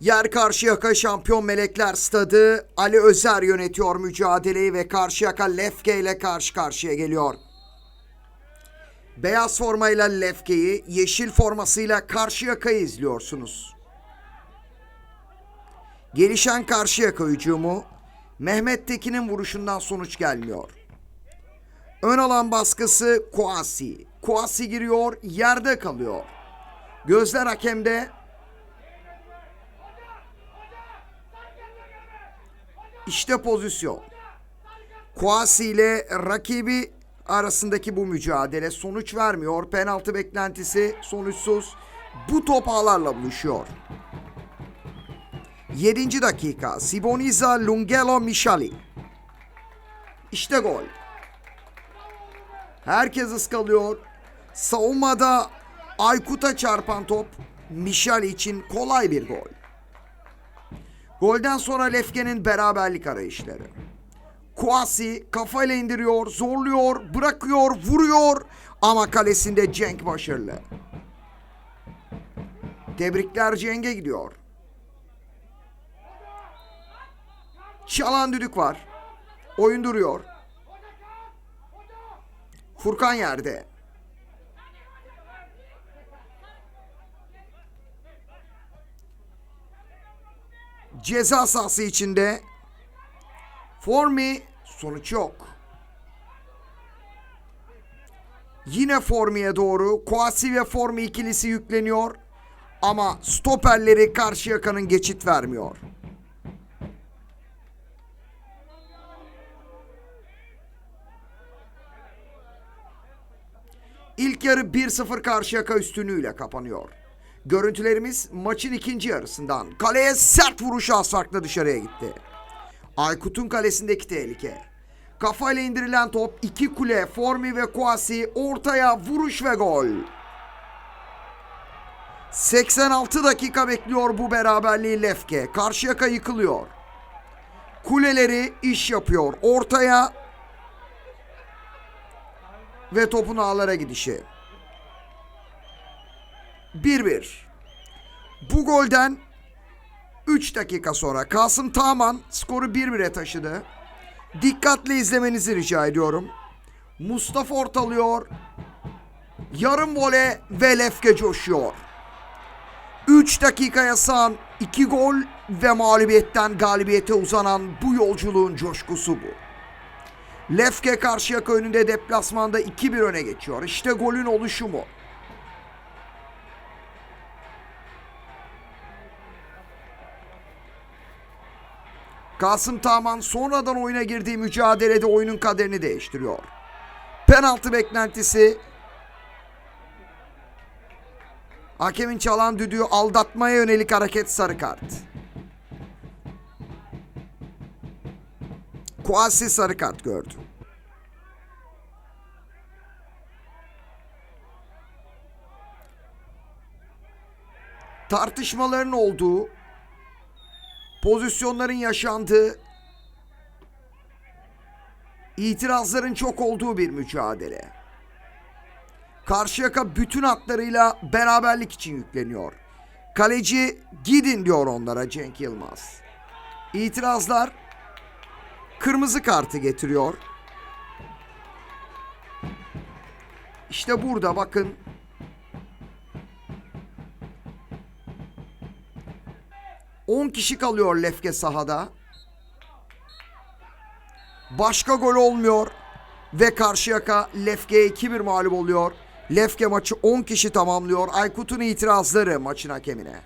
Yer Karşıyaka Şampiyon Melekler Stadı Ali Özer yönetiyor mücadeleyi ve Karşıyaka Lefke ile karşı karşıya geliyor. Beyaz formayla Lefke'yi, yeşil formasıyla Karşıyaka'yı izliyorsunuz. Gelişen Karşıyaka hücumu Mehmet Tekin'in vuruşundan sonuç gelmiyor. Ön alan baskısı Kuasi. Kuasi giriyor, yerde kalıyor. Gözler hakemde. İşte pozisyon. Kuasi ile rakibi arasındaki bu mücadele sonuç vermiyor. Penaltı beklentisi sonuçsuz. Bu top ağlarla buluşuyor. 7. dakika. Siboniza Lungelo Michali. İşte gol. Herkes ıskalıyor. Savunmada Aykut'a çarpan top Michali için kolay bir gol. Golden sonra Lefke'nin beraberlik arayışları. Kuasi kafayla indiriyor, zorluyor, bırakıyor, vuruyor ama kalesinde Cenk başarılı. Tebrikler Cenk'e gidiyor. Çalan düdük var. Oyun duruyor. Furkan yerde. Ceza sahası içinde Formi sonuç yok. Yine Formi'ye doğru Kuasi ve Formi ikilisi yükleniyor ama stoperleri Karşıyaka'nın geçit vermiyor. İlk yarı 1-0 Karşıyaka üstünlüğüyle kapanıyor. Görüntülerimiz maçın ikinci yarısından. Kaleye sert vuruş az farklı dışarıya gitti. Aykut'un kalesindeki tehlike. Kafayla indirilen top iki kule Formi ve Kuasi ortaya vuruş ve gol. 86 dakika bekliyor bu beraberliği Lefke. Karşıyaka yıkılıyor. Kuleleri iş yapıyor. Ortaya ve topun ağlara gidişi. 1-1. Bu golden 3 dakika sonra Kasım Taman skoru 1-1'e taşıdı. Dikkatle izlemenizi rica ediyorum. Mustafa ortalıyor. Yarım vole ve Lefke coşuyor. 3 dakikaya sığan 2 gol ve mağlubiyetten galibiyete uzanan bu yolculuğun coşkusu bu. Lefke Karşıyaka önünde deplasmanda 2-1 öne geçiyor. İşte golün oluşumu. Kasım Taman sonradan oyuna girdiği mücadelede oyunun kaderini değiştiriyor. Penaltı beklentisi Hakemin çalan düdüğü aldatmaya yönelik hareket sarı kart. Kuasi sarı kart gördü. Tartışmaların olduğu, pozisyonların yaşandığı, itirazların çok olduğu bir mücadele. Karşıyaka bütün hatlarıyla beraberlik için yükleniyor. Kaleci gidin diyor onlara Cenk Yılmaz. İtirazlar kırmızı kartı getiriyor. İşte burada bakın. On kişi kalıyor Lefke sahada. Başka gol olmuyor. Ve Karşıyaka Lefke'ye 2-1 mağlup oluyor. Lefke maçı 10 kişi tamamlıyor. Aykut'un itirazları maçın hakemine.